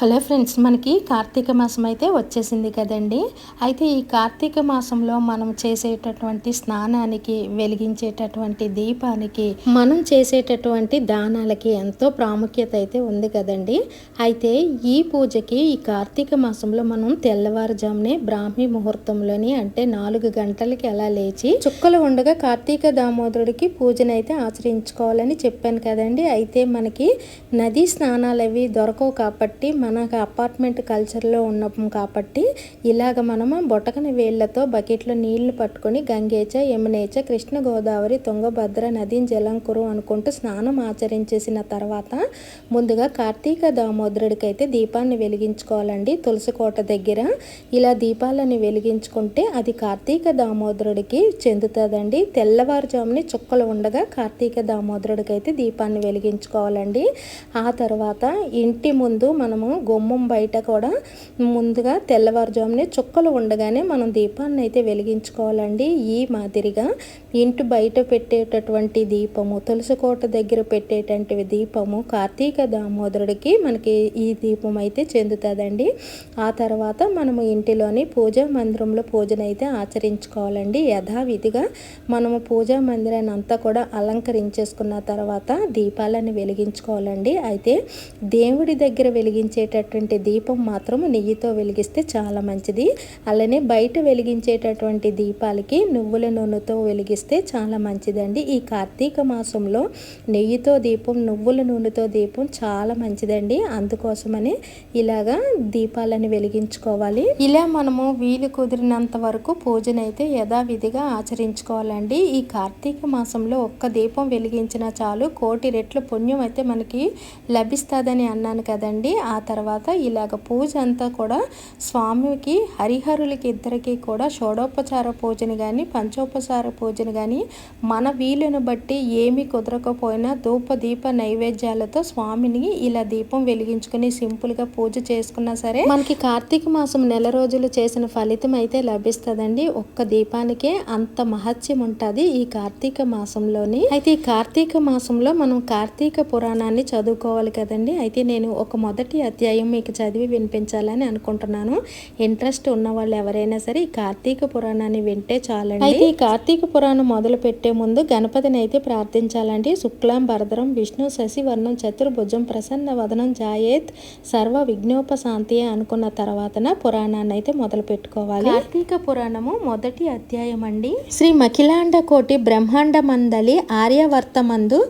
Hello friends మనకి కార్తీక మాసం అయితే వచ్చేసింది కదండి. అయితే ఈ కార్తీక మాసంలో మనం చేసేటటువంటి స్నానానికి వెలిగించేటటువంటి దీపానికి మనం చేసేటటువంటి దానాలకి ఎంతో ప్రాముఖ్యత అయితే ఉంది కదండి. అయితే ఈ పూజకి ఈ కార్తీక మాసంలో మనం తెల్లవారుజామునే బ్రాహ్మీ ముహూర్తంలోని అంటే నాలుగు గంటలకి అలా లేచి చుక్కలు ఉండగా కార్తీక దామోదరుడికి పూజనైతే ఆచరించుకోవాలని చెప్పాను కదండి. అయితే మనకి నదీ స్నానాలు అవి దొరకవు కాబట్టి మనకు అపార్ట్మెంట్ కల్చర్లో ఉన్నాం కాబట్టి ఇలాగ మనము బొటకని వేళ్ళతో బకెట్లో నీళ్ళు పట్టుకొని గంగేచ యమునేచ కృష్ణ గోదావరి తుంగభద్ర నది జలంకురు అనుకుంటూ స్నానం ఆచరించేసిన తర్వాత ముందుగా కార్తీక దామోదరుడికి అయితే దీపాన్ని వెలిగించుకోవాలండి తులసి కోట దగ్గర. ఇలా దీపాలని వెలిగించుకుంటే అది కార్తీక దామోదరుడికి చెందుతుందండి. తెల్లవారుజాముని చుక్కలు ఉండగా కార్తీక దామోదరుడికి అయితే దీపాన్ని వెలిగించుకోవాలండి. ఆ తర్వాత ఇంటి ముందు మనము గుమ్మం బయట కూడా ముందుగా తెల్లవారుజామునే చుక్కలు ఉండగానే మనం దీపాన్ని అయితే వెలిగించుకోవాలండి. ఈ మాదిరిగా ఇంటి బయట పెట్టేటటువంటి దీపము తులసి కోట దగ్గర పెట్టేటటువంటి దీపము కార్తీక దామోదరుడికి మనకి ఈ దీపం అయితే చెందుతుందండి. ఆ తర్వాత మనము ఇంటిలోని పూజా మందిరంలో పూజనైతే ఆచరించుకోవాలండి. యథావిధిగా మనము పూజా మందిరాన్ని అంతా కూడా అలంకరించేసుకున్న తర్వాత దీపాలను వెలిగించుకోవాలండి. అయితే దేవుడి దగ్గర వెలిగించే వెలిగించేటటువంటి దీపం మాత్రం నెయ్యితో వెలిగిస్తే చాలా మంచిది. అలానే బయట వెలిగించేటటువంటి దీపాలకి నువ్వుల నూనెతో వెలిగిస్తే చాలా మంచిదండి. ఈ కార్తీక మాసంలో నెయ్యితో దీపం నువ్వుల నూనెతో దీపం చాలా మంచిదండి. అందుకోసమని ఇలాగా దీపాలను వెలిగించుకోవాలి. ఇలా మనము వీలు కుదిరినంత వరకు పూజనైతే యథావిధిగా ఆచరించుకోవాలండి. ఈ కార్తీక మాసంలో ఒక్క దీపం వెలిగించినా చాలు కోటి రెట్ల పుణ్యం అయితే మనకి లభిస్తుందని అన్నాను కదండి. ఆ తర్వాత ఇలాగ పూజ అంతా కూడా స్వామికి హరిహరులకి ఇద్దరికి కూడా షోడోపచార పూజని కానీ పంచోపచార పూజని కానీ మన వీలును బట్టి ఏమి కుదరకపోయినా ధూప దీప నైవేద్యాలతో స్వామిని ఇలా దీపం వెలిగించుకుని సింపుల్గా పూజ చేసుకున్నా సరే మనకి కార్తీక మాసం నెల రోజులు చేసిన ఫలితం అయితే లభిస్తుందండి. ఒక్క దీపానికే అంత మహత్యం ఉంటుంది ఈ కార్తీక మాసంలోని. అయితే ఈ కార్తీక మాసంలో మనం కార్తీక పురాణాన్ని చదువుకోవాలి కదండి. అయితే నేను ఒక మొదటి అధ్యాయం మీకు చదివి వినిపించాలని అనుకుంటున్నాను. ఇంట్రెస్ట్ ఉన్న వాళ్ళు ఎవరైనా సరే ఈ కార్తీక పురాణాన్ని వింటే చాలండి. అయితే ఈ కార్తీక పురాణం మొదలు పెట్టే ముందు గణపతిని అయితే ప్రార్థించాలండి. శుక్లాం భరద్రం విష్ణు శశివర్ణం చతుర్భుజం ప్రసన్న వదనం జాయేత్ సర్వ విఘ్నోపశాంతి అనుకున్న తర్వాతన పురాణాన్ని అయితే మొదలు పెట్టుకోవాలి. కార్తీక పురాణము మొదటి అధ్యాయం అండి. శ్రీ మఖిలాండ కోటి బ్రహ్మాండ మందలి ఆర్యవర్తమందు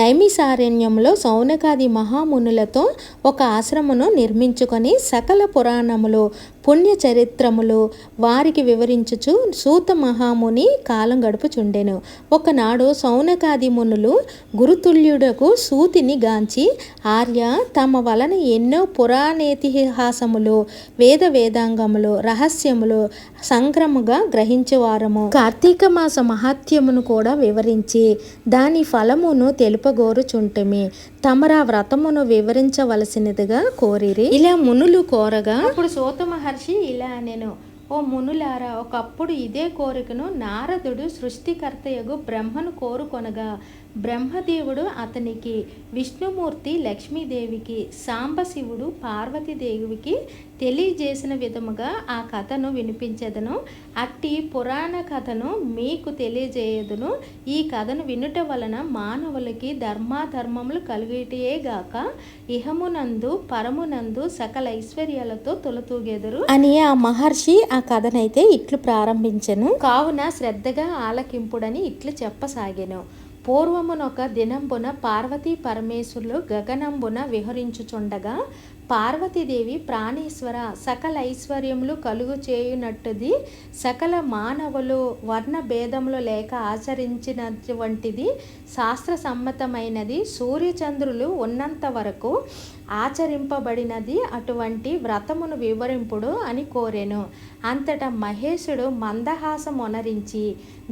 నైమిసారణ్యంలో సౌనకాది మహామునులతో ఒక ఆశ్రమను నిర్మించుకొని సకల పురాణములు పుణ్య చరిత్రములు వారికి వివరించుచు సూత మహాముని కాలం గడుపుచుండెను. ఒకనాడు సౌనకాది మునులు గురుతుల్యుడకు సూతిని గాంచి ఆర్య తమ వలన ఎన్నో పురాణేతిహాసములు వేద వేదాంగములు రహస్యములు సంక్రముగా గ్రహించేవారము. కార్తీక మాస మహాత్యమును కూడా వివరించి దాని ఫలమును తెలుపగోరుచుంటమి. తమరా వ్రతమును వివరించవలసినదిగా కోరిరి. ఇలా మునులు కోరగా అప్పుడు సూత మహర్షి ఇలా నేను ఓ మునులారా ఒకప్పుడు ఇదే కోరికను నారదుడు సృష్టికర్తయగు బ్రహ్మను కోరుకొనగా బ్రహ్మదేవుడు అతనికి విష్ణుమూర్తి లక్ష్మీదేవికి సాంబశివుడు పార్వతీదేవికి తెలియజేసిన విధముగా ఆ కథను వినిపించదను. అట్టి పురాణ కథను మీకు తెలియజేయదును. ఈ కథను వినుట వలన మానవులకి ధర్మాధర్మములు కలిగేటియే గాక ఇహమునందు పరమునందు సకల ఐశ్వర్యాలతో తొలతూగెదరు. అని ఆ మహర్షి ఆ కథనైతే ఇట్లు ప్రారంభించెను. కావున శ్రద్ధగా ఆలకింపుడని ఇట్లు చెప్పసాగెను. పూర్వమునొక దినంబున పార్వతీ పరమేశ్వరులు గగనంబున విహరించుచుండగా పార్వతీదేవి ప్రాణేశ్వర సకల ఐశ్వర్యములు కలుగు చేయునట్టుది సకల మానవులు వర్ణ భేదములు లేక ఆచరించినటువంటిది శాస్త్ర సమ్మతమైనది. సూర్యచంద్రులు ఉన్నంత వరకు ఆచరింపబడినది అటువంటి వ్రతమును వివరింపుడు అని కోరెను. అంతటా మహేశుడు మందహాసమొనరించి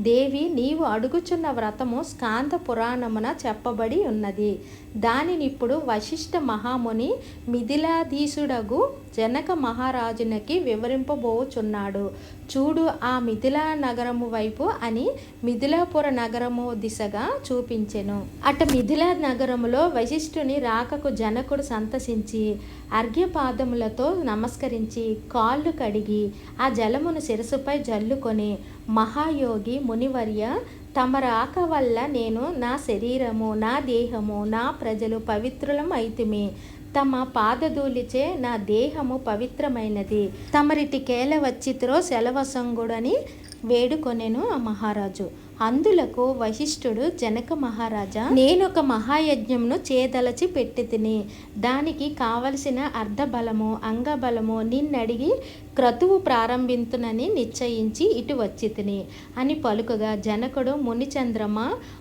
దేవి నీవు అడుగుచున్న వ్రతము స్కాంత పురాణమున చెప్పబడి ఉన్నది. దానిని ఇప్పుడు వశిష్ఠ మహాముని మిథిలాధీశుడగు జనక మహారాజునకి వివరింపబోచున్నాడు. చూడు ఆ మిథిలా నగరము వైపు అని మిథిలాపుర నగరము దిశగా చూపించెను. అట మిథిలా నగరములో వశిష్ఠుని రాకకు జనకుడు సంతసించి అర్ఘ్యపాదములతో నమస్కరించి కాళ్ళు కడిగి ఆ జలమును శిరసుపై జల్లుకొని మహాయోగి మునివర్య తమ రాక వల్ల నేను నా శరీరము నా దేహము నా ప్రజలు పవిత్రులం అయితిమి తమ పాదధూలిచే నా దేహము పవిత్రమైనది. తమరిటి కేల వచ్చిత్రో సెలవసంగుడని వేడుకొనెను ఆ మహారాజు. అందులకు వశిష్ఠుడు జనక మహారాజా నేనొక మహాయజ్ఞంను చేదలచి పెట్టి తిని దానికి కావలసిన అర్ధబలము అంగబలము నిన్నడిగి క్రతువు ప్రారంభింతునని నిశ్చయించి ఇటు వచ్చి తిని అని పలుకగా జనకుడు మునిచంద్రమ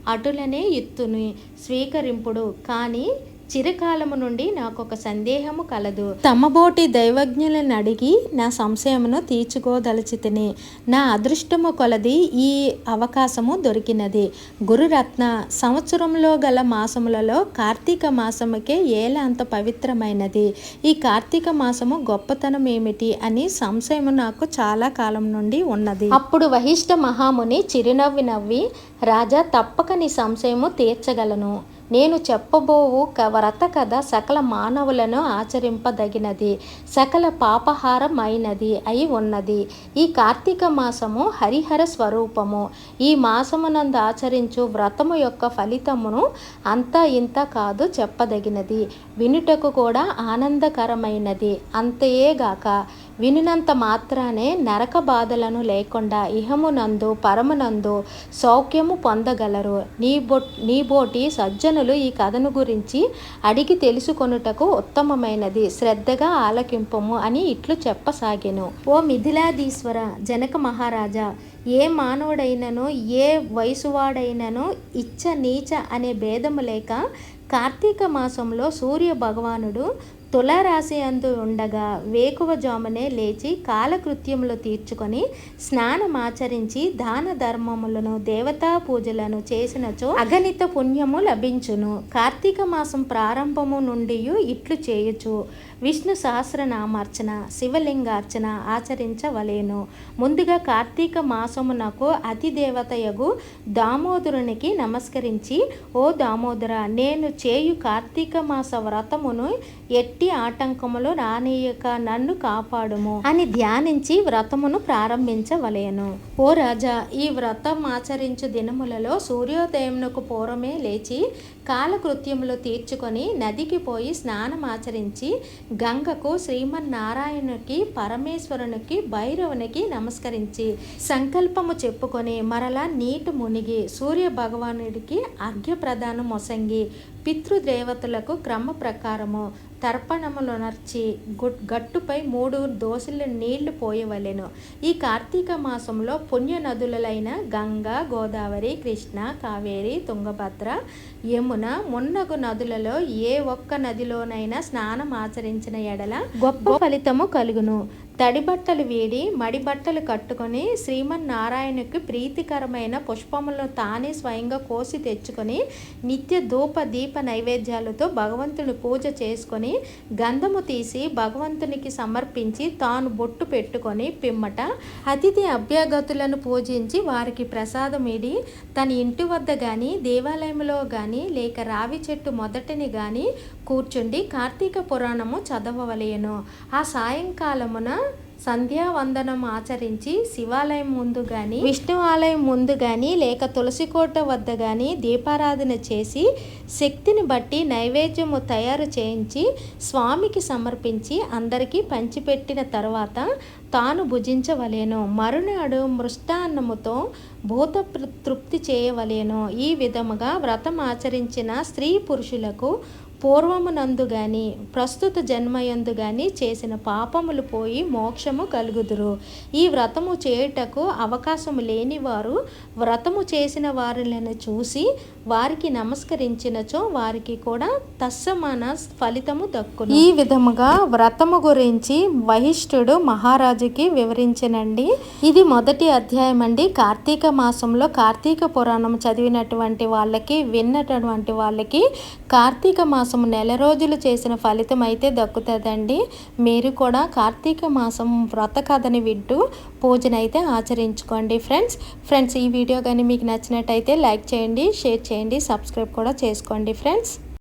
అటులనే ఇత్తుని స్వీకరింపుడు. కానీ చిరకాలము నుండి నాకు ఒక సందేహము కలదు. తమబోటి దైవజ్ఞులను అడిగి నా సంశయమును తీర్చుకోదలచితిని. నా అదృష్టము కొలది ఈ అవకాశము దొరికినది. గురురత్న సంవత్సరంలో గల మాసములలో కార్తీక మాసముకే ఏల అంత పవిత్రమైనది. ఈ కార్తీక మాసము గొప్పతనం ఏమిటి అని సంశయము నాకు చాలా కాలం నుండి ఉన్నది. అప్పుడు వహిష్ఠ మహాముని చిరునవ్వి నవ్వి రాజా తప్పక నీ సంశయము తీర్చగలను. నేను చెప్పబోవు క- వ్రత కథ సకల మానవులను ఆచరింపదగినది సకల పాపహారమైనది అయి ఉన్నది. ఈ కార్తీక మాసము హరిహర స్వరూపము. ఈ మాసమునందు ఆచరించు వ్రతము యొక్క ఫలితమును అంత ఇంత కాదు చెప్పదగినది. వినుటకు కూడా ఆనందకరమైనది. అంతయేగాక వినినంత మాత్రానే నరక బాధలను లేకుండా ఇహమునందు పరమునందు సౌఖ్యము పొందగలరు. నీ బొ నీ బోటి సజ్జనులు ఈ కథను గురించి అడిగి తెలుసుకొనుటకు ఉత్తమమైనది. శ్రద్ధగా ఆలకింపము అని ఇట్లు చెప్పసాగెను. ఓ మిథిలాధీశ్వర జనక మహారాజా ఏ మానవుడైనను ఏ వయసువాడైనను ఇచ్చ నీచ అనే భేదము లేక కార్తీక మాసంలో సూర్య భగవానుడు తులారాశి అందు ఉండగా వేకువజామునే లేచి కాలకృత్యములు తీర్చుకొని స్నానమాచరించి దాన ధర్మములను దేవతా పూజలను చేసినచో అగణిత పుణ్యము లభించును. కార్తీక మాసం ప్రారంభము నుండి ఇట్లు చేయొచ్చు విష్ణు సహస్రనామార్చన శివలింగార్చన ఆచరించవలేను. ముందుగా కార్తీక మాసమునకు అతిదేవతయగు దామోదరునికి నమస్కరించి ఓ దామోదర నేను చేయు కార్తీక మాస వ్రతమును ఎట్టి ఆటంకములు రానీయక నన్ను కాపాడుము అని ధ్యానించి వ్రతమును ప్రారంభించవలేను. ఓ రాజా ఈ వ్రతం ఆచరించు దినములలో సూర్యోదయమునకు పూర్వమే లేచి కాలకృత్యములు తీర్చుకొని నదికి పోయి స్నానమాచరించి గంగకు శ్రీమన్నారాయణునికి పరమేశ్వరునికి భైరవునికి నమస్కరించి సంకల్పము చెప్పుకొని మరలా నీటి మునిగి సూర్య భగవానుడికి అర్ఘ్యప్రదానం మొసంగి పితృదేవతలకు క్రమ ప్రకారము తర్పణములనర్చి గుట్ గట్టుపై మూడు దోశల నీళ్ళు పోయవలెను. ఈ కార్తీక మాసంలో పుణ్య నదులైన గంగా గోదావరి కృష్ణ కావేరి తుంగభద్ర యమున మున్నగు నదులలో ఏ ఒక్క నదిలోనైనా స్నానం ఆచరించిన ఎడల గొప్ప ఫలితము కలుగును. తడి బట్టలు వీడి మడి బట్టలు కట్టుకొని శ్రీమన్నారాయణకు ప్రీతికరమైన పుష్పములను తానే స్వయంగా కోసి తెచ్చుకొని నిత్య ధూప దీప నైవేద్యాలతో భగవంతుని పూజ చేసుకొని గంధము తీసి భగవంతునికి సమర్పించి తాను బొట్టు పెట్టుకొని పిమ్మట అతిథి అభ్యాగతులను పూజించి వారికి ప్రసాదం ఇడి తన ఇంటి వద్ద కానీ దేవాలయంలో కానీ లేక రావి చెట్టు మొదటిని కానీ కూర్చుండి కార్తీక పురాణము చదవవలేను. ఆ సాయంకాలమున సంధ్యావందనం ఆచరించి శివాలయం ముందు కానీ విష్ణు ఆలయం ముందు కానీ లేక తులసికోట వద్ద కానీ దీపారాధన చేసి శక్తిని బట్టి నైవేద్యము తయారు చేయించి స్వామికి సమర్పించి అందరికీ పంచిపెట్టిన తర్వాత తాను భుజించవలేను. మరునాడు మృష్టాన్నముతో భూత తృప్తి చేయవలేను. ఈ విధముగా వ్రతం ఆచరించిన స్త్రీ పురుషులకు పూర్వమునందు గాని ప్రస్తుత జన్మయందు గాని చేసిన పాపములు పోయి మోక్షము కలుగుదురు. ఈ వ్రతము చేయుటకు అవకాశము లేని వారు వ్రతము చేసిన వారిని చూసి వారికి నమస్కరించినచో వారికి కూడా తస్సమాన ఫలితము దక్కు ఈ విధముగా వ్రతము గురించి వహిష్ఠుడు మహారాజుకి వివరించినండి. ఇది మొదటి అధ్యాయం అండి కార్తీక మాసంలో కార్తీక పురాణం చదివినటువంటి వాళ్ళకి విన్నటువంటి వాళ్ళకి కార్తీక మాసం నెల రోజులు చేసిన ఫలితం అయితే దక్కుతుందండి. మీరు కూడా కార్తీక మాసం వ్రత కథని వింటూ పూజనైతే ఆచరించుకోండి ఫ్రెండ్స్. ఫ్రెండ్స్ ఈ వీడియో కానీ మీకు నచ్చినట్టయితే లైక్ చేయండి షేర్ చేయండి సబ్స్క్రైబ్ కూడా చేసుకోండి ఫ్రెండ్స్.